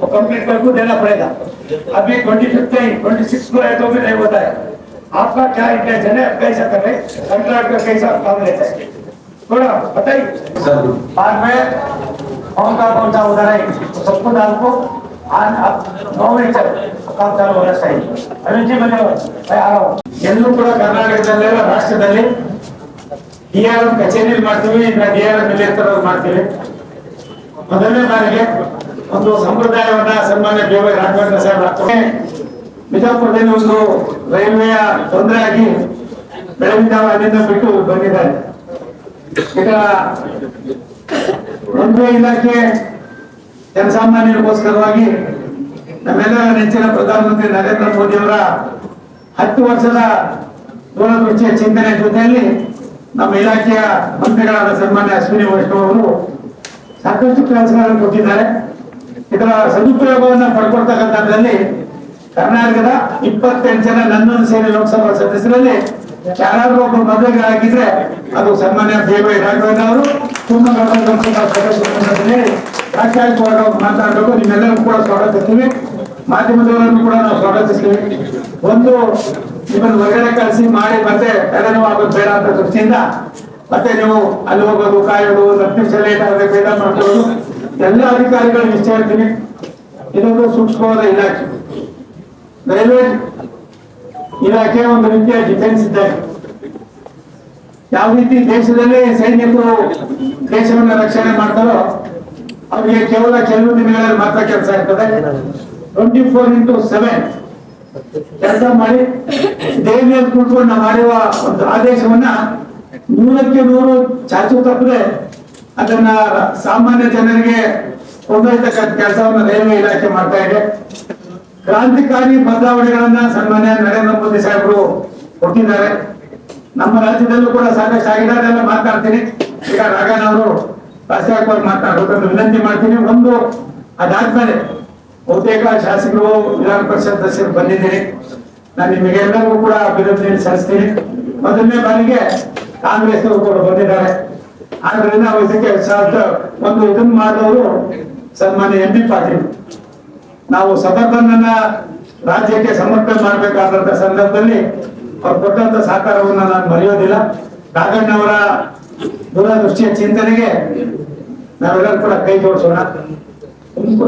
वो कंप्लीट कर को देना पड़ेगा अभी ट्वेंटी फिफ्थ ट्वेंटी सिक्स को है तो भी नहीं होता है आपका क्या इंटेंशन है कैसा कर रहे कंट्रैक्ट का कैसा काम लेते हैं थोड़ा बताइए बाद में कौन सा कौन सा उधर है तो सबको डाल को आज अब नौ मिनट तक काम चालू होना चाहिए अरुण जी मैं मैं आ रहा हूँ ಎಲ್ಲೂ ಕೂಡ ಕರ್ನಾಟಕದಲ್ಲೆಲ್ಲ ರಾಷ್ಟ್ರದಲ್ಲಿ ಡಿ ಆರ್ ಎಂ ಕಚೇರಿಯಲ್ಲಿ ಮಾಡ್ತೀವಿ ಇಲ್ಲ ಡಿ ಆರ್ ಎಂ ಇಲ್ಲಿ ಮಾಡ್ತೀವಿ ಮೊದಲನೇ ಬಾರಿಗೆ ಒಂದು ಸಂಪ್ರದಾಯವನ್ನ ಸನ್ಮಾನ್ಯ ಬಿ ವೈ ರಾಘವೇಂದ್ರ ಸಾಹೇಬ್ ಹಾಕ್ತಾರೆ ಬಿಜಾಪುರದಲ್ಲಿ ಒಂದು ರೈಲ್ವೆಯ ತೊಂದರೆ ಆಗಿ ಬೆಳಗಿನ ಅಲ್ಲಿಂದ ಬಿಟ್ಟು ಬಂದಿದ್ದಾರೆ. ಈಗ ರೈಲ್ವೆ ಇಲಾಖೆ ಜನಸಾಮಾನ್ಯರಿಗೋಸ್ಕರವಾಗಿ ನಮ್ಮೆಲ್ಲರ ನೆಚ್ಚಿನ ಪ್ರಧಾನಮಂತ್ರಿ ನರೇಂದ್ರ ಮೋದಿ ಅವರ ಹತ್ತು ವರ್ಷದ ದೂರದೃಷ್ಟಿಯ ಚಿಂತನೆ ಜೊತೆಯಲ್ಲಿ ನಮ್ಮ ಇಲಾಖೆಯ ಮಂತ್ರಿಗಳಾದ ಸನ್ಮಾನ್ಯ ಅಶ್ವಿನಿ ವೈಷ್ಣವ್ ಅವರು ಸಾಕಷ್ಟು ಕೆಲಸಗಳನ್ನು ಕೊಟ್ಟಿದ್ದಾರೆ. ಇದರ ಸದುಪಯೋಗವನ್ನು ಪಡ್ಕೊಳ್ತಕ್ಕಂಥದ್ರಲ್ಲಿ ಕರ್ನಾಟಕದ ಇಪ್ಪತ್ತೆಂಟು ಜನ ನನ್ನನ್ನು ಸೇರಿ ಲೋಕಸಭಾ ಸದಸ್ಯರಲ್ಲಿ ಯಾರಾದ್ರೂ ಒಬ್ಬರು ಮದುವೆಗೆ ಆಗಿದ್ರೆ ಅದು ಸನ್ಮಾನ್ಯ ಬಿ ವೈ ರಾಘವೇಂದ್ರ ಅವರು ಶಿವಮೊಗ್ಗ ಲೋಕಸಭಾ ಸದಸ್ಯರಲ್ಲಿ ಸಾಕ್ಷಾತ್ಕಾರ ಮಾತನಾಡಬೇಕು ನಿಮ್ಮೆಲ್ಲರೂ ಕೂಡ ಸ್ವಾಗತಿಸ್ತೀವಿ ಮಾಧ್ಯಮದವರನ್ನು ಕೂಡ ನಾವು ಸ್ವಾಗತಿಸ್ತೀವಿ. ಒಂದು ನಿಮ್ಮನ್ನು ಹೊರಗಡೆ ಕಳಿಸಿ ಮಾಡಿ ಮತ್ತೆ ತಲೆನೋವು ಆಗೋದು ಬೇಡ ಅಂತ ದೃಷ್ಟಿಯಿಂದ ಮತ್ತೆ ನೀವು ಅಲ್ಲಿ ಹೋಗೋದು, ಕಾಯೋದು ಹತ್ತು ಬೇಡ ಮಾಡ್ಕೊಳ್ಳೋದು ಎಲ್ಲ ಅಧಿಕಾರಿಗಳು ಇಷ್ಟ ಹೇಳ್ತೀನಿ ಇದೊಂದು ಸೂಕ್ಷ್ಮವಾದ ಇಲಾಖೆ. ರೈಲ್ವೆ ಇಲಾಖೆ ಒಂದು ರೀತಿಯ ಡಿಫೆನ್ಸ್ ಇದೆ. ಯಾವ ರೀತಿ ದೇಶದಲ್ಲಿ ಸೈನಿಕರು ದೇಶವನ್ನು ರಕ್ಷಣೆ ಮಾಡ್ತಾರೋ ಅವರಿಗೆ ಕೇವಲ ಕೆಲವು ದಿನಗಳಲ್ಲಿ ಮಾತ್ರ ಕೆಲಸ ಇರ್ತದೆ. ಟ್ವೆಂಟಿ ಫೋರ್ ಇಂಟು ಸೆವೆನ್ ಕೆಲಸ ಮಾಡಿ ದೇವಿಯಲ್ಲಿ ಕೂತ್ಕೊಂಡು ನಾವು ಮಾಡಿರುವ ಒಂದು ಆದೇಶವನ್ನ ನೂರಕ್ಕೆ ನೂರು ಚಾಚು ತಪ್ಪದೆ ಅದನ್ನ ಸಾಮಾನ್ಯ ಜನರಿಗೆ ಕೊಂಡೊಯ್ತಕ್ಕಂಥ ಕೆಲಸವನ್ನು ರೈಲ್ವೆ ಇಲಾಖೆ ಮಾಡ್ತಾ ಇದೆ. ಕ್ರಾಂತಿಕಾರಿ ಬದಲಾವಣೆಗಳನ್ನ ಸನ್ಮಾನ್ಯ ನರೇಂದ್ರ ಮೋದಿ ಸಾಹೇಬರು ಕೊಟ್ಟಿದ್ದಾರೆ. ನಮ್ಮ ರಾಜ್ಯದಲ್ಲೂ ಕೂಡ ಸಾಕಷ್ಟು ಆಗಿದೆ ಅದೆಲ್ಲ ಮಾತಾಡ್ತೀನಿ. ಈಗ ರಾಘನ್ ಅವರು ರಾಷ್ಟ್ರೀಯವಾಗಿ ಮಾತನಾಡಬೇಕಂತ ವಿನಂತಿ ಮಾಡ್ತೀನಿ. ಒಂದು, ಅದಾದ್ಮೇಲೆ ಬಹುತೇಕ ಶಾಸಕರು, ವಿಧಾನ ಪರಿಷತ್ ಸದಸ್ಯರು ಬಂದಿದ್ದೀನಿ ನಾನು ನಿಮಗೆಲ್ಲರಿಗೂ ಕೂಡ ಅಭಿನಂದನೆ ಸಲ್ಲಿಸ್ತೀನಿ. ಮೊದಲನೇ ಬಾರಿಗೆ ಕಾಂಗ್ರೆಸ್ ಕೂಡ ಬಂದಿದ್ದಾರೆ. ಆದ್ರಿಂದ ಅವ್ರ ಇದಕ್ಕೆ ಒಂದು ಇದನ್ನ ಮಾಡೋರು ಸನ್ಮಾನ್ಯ ಎಂ ಪಿ ಪಾಟೀಲ್. ನಾವು ಸಬರ್ಬನ್ ರಾಜ್ಯಕ್ಕೆ ಸಮರ್ಪಣೆ ಮಾಡಬೇಕಾದಂತ ಸಂದರ್ಭದಲ್ಲಿ ಅವ್ರು ಕೊಟ್ಟಂತ ಸಹಕಾರವನ್ನ ನಾನು ಮರೆಯೋದಿಲ್ಲ. ನಾಗಣ್ಣವರ ದೂರದೃಷ್ಟಿಯ ಚಿಂತನೆಗೆ ನಾವೆಲ್ಲರೂ ಕೂಡ ಕೈ ಜೋಡಿಸೋಣ.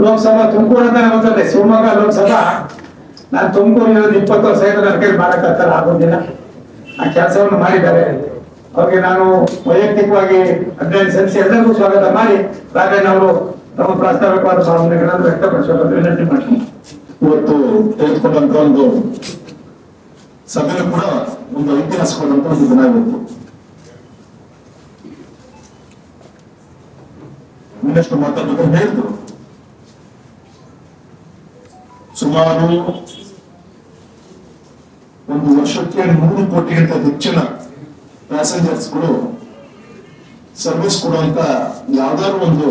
ಲೋಕಸಭಾ, ತುಮಕೂರು ಅಂತ ಗೊತ್ತದೆ ಶಿವಮೊಗ್ಗ ಲೋಕಸಭಾ, ನಾನು ತುಮಕೂರು ಇರೋದು ಇಪ್ಪತ್ತು ವರ್ಷ ಆಯ್ತು ನನ್ನ ಆಗೋದಿಲ್ಲ. ಆ ಕೆಲಸವನ್ನು ಮಾಡಿದ್ದಾರೆ. ಅವ್ರಿಗೆ ನಾನು ವೈಯಕ್ತಿಕವಾಗಿ ಅಧ್ಯಯನ ಸಲ್ಲಿಸಿ ಎಲ್ಲರಿಗೂ ಸ್ವಾಗತ ಮಾಡಿ ರಾಘಣ್ಣ ಅವರು ತಮ್ಮ ಪ್ರಾಸ್ತಾವಿಕವಾದ ಭಾವನೆಗಳನ್ನು ವ್ಯಕ್ತಪಡಿಸಬೇಕು ವಿನಂತಿ ಮಾಡ್ತೀನಿ. ಇವತ್ತು ತೆಗೆದುಕೊಂಡಂತ ಒಂದು ಸಭೆಯು ಕೂಡ ಒಂದು ಐತಿಹಾಸಿಕವಾದಂತ ಒಂದು ದಿನ ಇವತ್ತು. ಇನ್ನಷ್ಟು ಮಾತಾಡಬೇಕು ಹೇಳಿದ್ರು ಸುಮಾರು ಒಂದು ವರ್ಷಕ್ಕೆ ನೂರು ಕೋಟಿಗಿಂತ ಹೆಚ್ಚಿನ ಪ್ಯಾಸೆಂಜರ್ಸ್ಗಳು ಸರ್ವಿಸ್ ಕೊಡುವಂತ ಯಾವ್ದಾದ್ರು ಒಂದು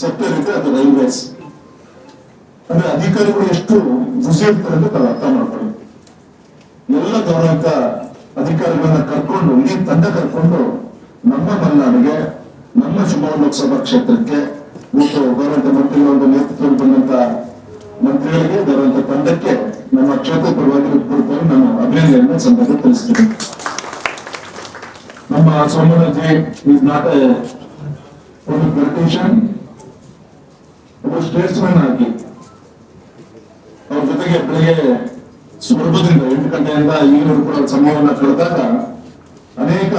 ಸೆಕ್ಟರ್ ಇದೆ ಅದು ರೈಲ್ವೇಸ್ ಅಂದ್ರೆ ಅಧಿಕಾರಿಗಳು ಎಷ್ಟು ಬುಸಿ ಇರ್ತಾರೆ ಅಂತ ತಾವು ಅರ್ಥ ಮಾಡ್ಕೊಳ್ಳಿ. ಎಲ್ಲ ಗೌರವಂತ ಅಧಿಕಾರಿಗಳನ್ನ ಕರ್ಕೊಂಡು, ಇಡೀ ತಂಡ ಕರ್ಕೊಂಡು ನಮ್ಮ ಮಲೆನಾಡಿಗೆ, ನಮ್ಮ ಶಿವಮೊಗ್ಗ ಲೋಕಸಭಾ ಕ್ಷೇತ್ರಕ್ಕೆ ಮತ್ತು ಗೌರವಂತ ಮಂತ್ರಿಗಳ ಒಂದು ನೇತೃತ್ವದಲ್ಲಿ ಬಂದಂತ ಮಂತ್ರಿಗಳಿಗೆ ಗೌರವಂತ ತಂಡಕ್ಕೆ ನಮ್ಮ ಕ್ಷೇತ್ರ ಪರವಾಗಿ ನಾನು ಅಭಿನಂದನೆಯನ್ನು ಸಂದರ್ಭ ತಿಳಿಸ್ತೀನಿ. ನಮ್ಮ ಸೋಮರಾಜಿ ಈಸ್ ನಾಟ್ ಎ ಒಂದು ಪೊಲಿಟಿಷಿಯನ್ ಒಬ್ಬ ಸ್ಟೇಟ್ಸ್ಮನ್ ಆಗಿ. ಅವ್ರ ಜೊತೆಗೆ ಬೆಳಿಗ್ಗೆ ಸ್ವರ್ಭದಿಂದ ಎಂಟು ಗಂಟೆಯಿಂದ ಈಗಲೂ ಕೂಡ ಸಮಯವನ್ನ ಕಳೆದಾಗ ಅನೇಕ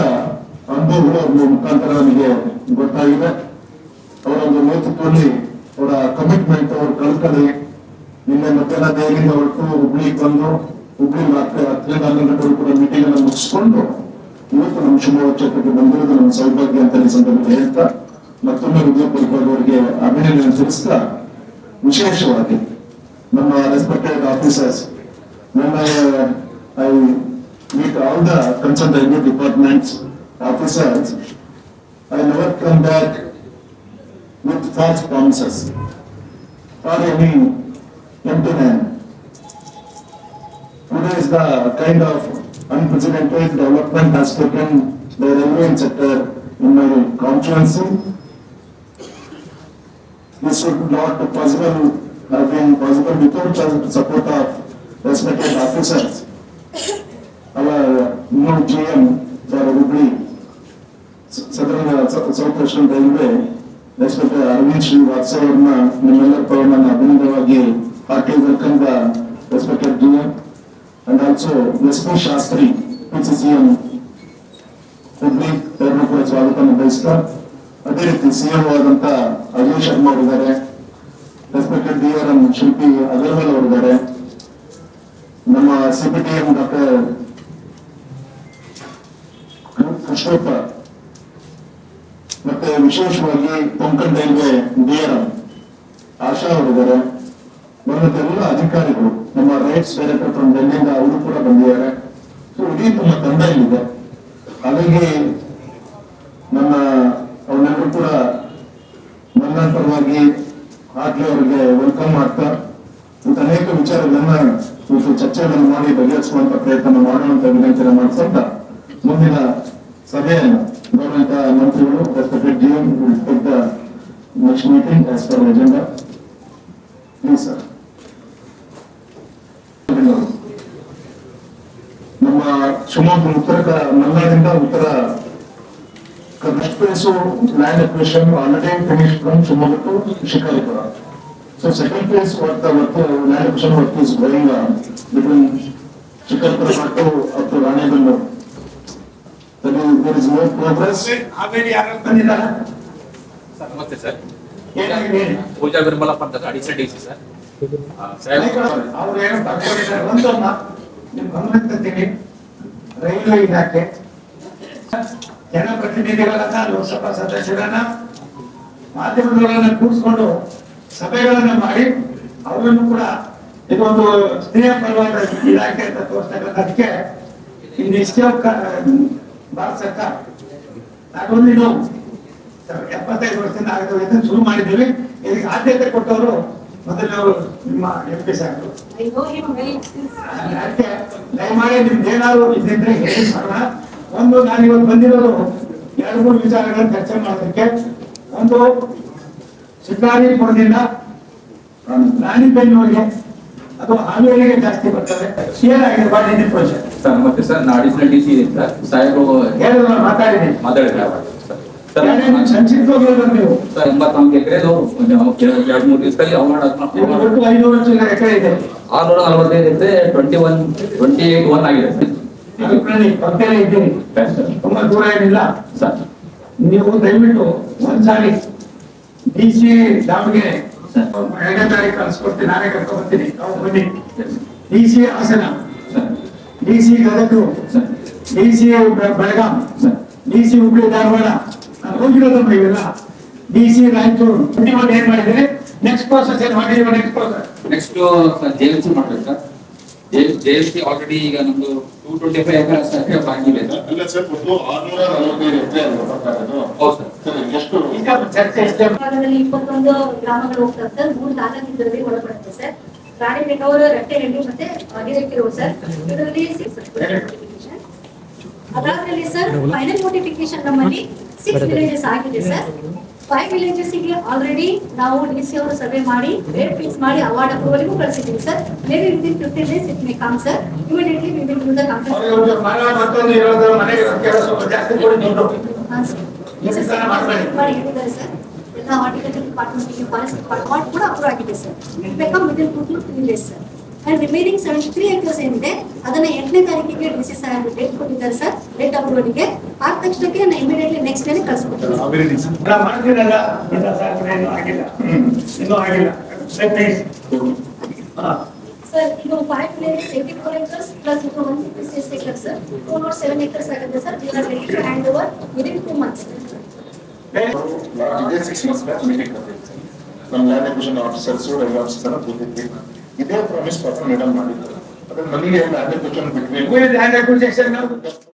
ಅನುಭವಗಳು ಅವ್ರ ಮುಖಾಂತರ ನನಗೆ ಗೊತ್ತಾಗಿದೆ. ಅವರ ಒಂದು ನೇತೃತ್ವದಲ್ಲಿ ಅವರ ಕಮಿಟ್ಮೆಂಟ್ ಅವ್ರ ಕಳ್ಕಳಿ ನಿನ್ನೆ ಮಧ್ಯಾಹ್ನ ದೆಹಲಿಯಿಂದ ಹೊರಟು ಹುಬ್ಳಿಗೆ ಬಂದು ಹುಬ್ಳಿ ರಾತ್ರಿ ಹತ್ತರಿಂದ ಹನ್ನೊಂದು ಗಂಟೆವರೆಗೂ ಕೂಡ ಮೀಟಿಂಗ್ ಅನ್ನು ಮುಗಿಸ್ಕೊಂಡು ಇವತ್ತು ನಮ್ಮ ಶಿವಮೊಗ್ಗ ಕ್ಷೇತ್ರಕ್ಕೆ ಬಂದಿರೋದು ನಮ್ಮ ಸೌಭಾಗ್ಯ ಅಂತ ಈ ಸಂದರ್ಭದಲ್ಲಿ ಹೇಳ್ತಾ ಮತ್ತೊಮ್ಮೆ ಹೃದಯಪೂರ್ವಕವಾಗಿ ಅವರಿಗೆ ಅಭಿನಂದನೆ ತಿಳಿಸ್ತಾ ವಿಶೇಷವಾಗಿ ನಮ್ಮ respected officers when I, uh, I meet all the concerned revenue departments officers, I never come back with false promises or any empty hand. Today is the kind of unprecedented development has taken the railway sector in my constituency. This would not possible, have been possible without the support of respected officers. Our new GM for Hubli, Southern, South Western Railway, respected Arvind Srivatsa ಅವ್ರನ್ನ ನಿಮ್ಮೆಲ್ಲರ ಪರ ನಾನು ಅಭಿನಂದವಾಗಿ hearty welcome the respected GM and also S P Shastri PCCM Hubli ಅವ್ರನ್ನು ಕೂಡ ಅದೇ ರೀತಿ CM ಆದಂತ ಅಜಯ್ ಶರ್ಮಾ ಅವರಿದ್ದಾರೆ. ರೆಸ್ಪೆಕ್ಟೆಡ್ ಡಿ ಆರ್ ಎಂ ಶಿಲ್ಪಿ ಅಗರ್ವಾಲ್ ಅವರಿದ್ದಾರೆ. ನಮ್ಮ ಸಿಪಿಟಿಎಂ ಡಾಕ್ಟರ್ ಕೃಷ್ಣಪ್ಪ ಮತ್ತೆ ವಿಶೇಷವಾಗಿ Konkan Railway D R M Asha ಅವರಿದ್ದಾರೆ. ಎಲ್ಲ ಅಧಿಕಾರಿಗಳು ನಮ್ಮ ರೈಟ್ಸ್ ಡೈರೆಕ್ಟರ್ ಫ್ರಮ್ ಡೆಲ್ಲಿಯಿಂದ ಅವರು ಕೂಡ ಬಂದಿದ್ದಾರೆ. ಸೊ ಇಡೀ ನಮ್ಮ ತಂಡ ಇಲ್ಲಿದೆ. ಹಾಗಾಗಿ ನನ್ನ ಅವನ್ನೆಲ್ಲರೂ ಕೂಡ ನನ್ನ ಪರವಾಗಿ ಹಾಕಿ ಅವರಿಗೆ ವೆಲ್ಕಮ್ ಮಾಡ್ತಾ ಮತ್ತು ಅನೇಕ ವಿಚಾರಗಳನ್ನ ಇವತ್ತು ಚರ್ಚೆಗಳನ್ನು ಮಾಡಿ ಬಗೆಹರಿಸುವಂತ ಪ್ರಯತ್ನ ಮಾಡೋಣ ಅಂತ ವಿನಂತಿನ ಮಾಡಿಸ್ತಾ ಮುಂದಿನ ಸಭೆಯನ್ನು ಗೌರ್ಮೆಂಟ್ ಮಂತ್ರಿಗಳು respected next meeting as per agenda please sir ನಮ್ಮ ಶಿವಮೊಗ್ಗ ಉತ್ತರ ಮಲ್ನಾಡಿಂದ ಉತ್ತರ next place land acquisition already finish from Shivamogga to Shikaripura. So second place the work land acquisition work is going between Shikaripura to up to Ranebennur there is no progress ಆಮೇಲೆ ಯಾರು ಬಂದಿದ್ದಾರೆ? Sir ನಮಸ್ತೆ sir. ಪೂಜಾ ಬಿರ್ಮಲಪ್ಪ ಅಂತ additional D C sir. ಅವ್ರು ಏನು ಬರ್ಕೊಂಡಿದ್ದಾರೆ ಒಂದು ಮ- ನಿಮ್ ಗಮನಕ್ಕೆ ತರ್ತೀನಿ ರೈಲ್ವೆ ಇಲಾಖೆ. ಜನಪ್ರತಿನಿಧಿಗಳನ್ನ ಲೋಕಸಭಾ ಸದಸ್ಯರನ್ನ ಮಾಧ್ಯಮಗಳನ್ನ ಕೂಡಿಸ್ಕೊಂಡು ಸಭೆಗಳನ್ನ ಮಾಡಿ ಅವರನ್ನು ಕೂಡ ಇದೊಂದು ಸ್ನೇಹ ಪರವಾದ ಇಲಾಖೆ ಅಂತ ತೋರಿಸ್ತಕ್ಕಂಥ ಅದಕ್ಕೆ ಇನ್ನು ಇಷ್ಟೇ ಭಾರತ ಸರ್ಕಾರ ನಾಟ್ ಓನ್ಲಿ ಎಪ್ಪತ್ತೈದು ವರ್ಷದಿಂದ ಆಗದ ಇದನ್ನು ಶುರು ಮಾಡಿದ್ದೀವಿ. ಇದಕ್ಕೆ ಆದ್ಯತೆ ಕೊಟ್ಟವರು ಮೊದಲು ನಿಮ್ಮ ಎಂ ಪಿ ಸಾಹೇಬರು I know him very since. ಅದಕ್ಕೆ ದಯಮಾಡಿ ನಿಮ್ದು ಏನಾದ್ರು ಇದ್ರೆ ಹೇಳಿ ಮಾಡೋಣ ಒಂದು ನಾನು ಇವತ್ತು ಬಂದಿರೋದು ಎರಡು ಮೂರು ವಿಚಾರಗಳನ್ನು ಚರ್ಚೆ ಮಾಡೋದಕ್ಕೆ. ಒಂದು ಶಿಕಾರಿಪುರದಿಂದ ರಾಣಿಬೆನ್ನೂರಿಗೆ ಅದು ಹಾವೇರಿಗೆ ಜಾಸ್ತಿ ಬರ್ತದೆ. ಶೇರ್ ಬಾಡಿ ನಿಧಿ ಪ್ರಾಜೆಕ್ಟ್ ಸರ್ ಮತ್ತೆ ಸರ್ ನಾಡಿನ ಡಿ ಸಿ ಸಾಹೇಬರು ಹೇಳಿದ್ರು ಮಾತಾಡಿದ್ದೀನಿ ಮಾತಾಡಿದ್ರೆ ಹೇಳ್ಬೇಕು ನೀವು ಸರ್ ಎರಡು ಮೂರು ದಿವಸದಲ್ಲಿ ಅವಾರ್ಡ್ ಇದು ಒಟ್ಟು ಐನೂರು ಚಿಲ್ಲರೆ ಎಕರೆ ಇದೆ. ಆರ್ನೂರ ನಲವತ್ತೈದು acre twenty one twenty eight one ಆಗಿದೆ. ಇದು ಪ್ರಣಿ ಪಕ್ಕದಲ್ಲೇ ಇದ್ದೀನಿ. ಸರ್ ತುಂಬಾ ದೂರ ಏನಿಲ್ಲ. ಸರ್. ನೀವು ದಯವಿಟ್ಟು ಒಂದ್ಸಾರಿ ಡಿ ಸಿ ದಾವಣಗೆರೆ ಎರಡನೇ ತಾರೀಕು ಕಳ್ಸ್ಕೊಡ್ತೀನಿ. ನಾನೇ ಕರ್ಕೊಂಡ್ ಬರ್ತೀನಿ ಬನ್ನಿ. D C Hassan. D C Gadag. D C Belgaum. D C Hubli Dharwad. ಹೋಗಿರೋದಮ್ಮ ಇವೆಲ್ಲ ಡಿ ಸಿ ರಾಯಚೂರು. ಇವಾಗ ಏನ್ ಮಾಡಿದ್ರೆ ನೆಕ್ಸ್ಟ್ ಪ್ರೋಸೆಸ್ ಏನ್ ಮಾಡಿದೀವಿ next process next sir J L C ಮಾಡ್ಬೇಕು sir. J L C already ಈಗ ನಮ್ದು ಟೂ ಟ್ವೆಂಟಿ ಫೈವ್ ಎಕರೆ ಬಾಕಿ ಇದೆ. ಸರ್ ಅಲ್ಲ ಸರ್ ಒಟ್ಟು ಆರ್ನೂರ ನಲವತ್ತೈದು ಎಕರೆ ಹೌದು ಸರ್. ಎಷ್ಟು? ಭಾಗದಲ್ಲಿ ಇಪ್ಪತ್ತೊಂದು ಗ್ರಾಮಗಳು ಹೋಗ್ತಾರೆ ಸರ್. ಮೂರು ತಾಲೂಕಿನಲ್ಲಿ ಇದರಲ್ಲಿ ಒಳಪಡುತ್ತೆ ಸರ್. ರಾಣಿಬೆನ್ನೂರು ರಟ್ಟೆಹಳ್ಳಿ ಮತ್ತೆ ಹಿರೇಕೆರೂರು ಸರ್. ಇದರಲ್ಲಿ ಅದಾದ್ರಲ್ಲಿ ಅದಾದ್ಮೇಲೆ ಸರ್ ಫೈನಲ್ ನೋಟಿಫಿಕೇಶನ್ ನಮ್ಮಲ್ಲಿ ಸಿಕ್ಸ್ ವಿಲೇಜಸ್ ಆಗಿದೆ ಸರ್. ಫೈವ್ ವಿಲೇಜಸ್ಗೆ ಆಲ್ರೆಡಿ ನಾವು ಡಿ ಸಿ ಅವರು ಸರ್ವೆ ಮಾಡಿ ರೇಟ್ ಫಿಕ್ಸ್ ಮಾಡಿ ಅವಾರ್ಡ್ ಅಪ್ರೂವಲ್ಗೂ ಕಳಿಸಿದ್ದೀವಿ sir. Maybe in fifteen days it may come sir immediately we will do the sir ಎಲ್ಲ ಹಾರ್ಟಿಕಲ್ಚರ್ ಡಿಪಾರ್ಟ್ಮೆಂಟ್ಗೆ ಫಾರೆಸ್ಟ್ ಡಿಪಾರ್ಟ್ಮೆಂಟ್ ಕೂಡ ಅಪ್ರೂವ್ ಆಗಿದೆ sir it become within two to three days sir and remaining seventy three acres ಏನಿದೆ ಅದನ್ನ ಎಂಟನೇ ತಾರೀಕಿಗೆ D C Saheb date ಕೊಟ್ಟಿದ್ದಾರೆ sir date ಅಪ್ರೂವಲ್ಗೆ ಆದ ತಕ್ಷಣಕ್ಕೆ ನಾನು ಇಮಿಡಿಯೇಟ್ಲಿ ನೆಕ್ಸ್ಟ್ ಡೇ ಕಳಿಸ್ಕೊಡ್ತೀನಿ ನಾವು ಮಾಡ್ತಿರಲ್ಲ ಇಲ್ಲ ಸಾಹೇಬ್ರೆ, ಇನ್ನೂ ಆಗಿಲ್ಲ ಇನ್ನೂ ಆಗಿಲ್ಲ Please. ಹಾ. ಸರ್ ಇದು five place eighty four acres plus ಇದು one fifty six acres sir two nought seven acres ಆಗುತ್ತೆ sir we are ready to hand over within two months ಇದೇ ಸಿಕ್ಸ್ ಮಂತ್ಸ್ ಬ್ಯಾಕ್ ಮೀಟಿಂಗ್ ನಮ್ಮ land acquisition officers railway officer ಕೂತಿದ್ವಿ ಇದೇ promise ಪತ್ರ madam ಮಾಡಿದ್ರು ಅದೇ ನನಗೆ ಲ್ಯಾಂಡ್ ಎಕ್ವಿಷನ್ ಬಿಟ್ವಿ Who is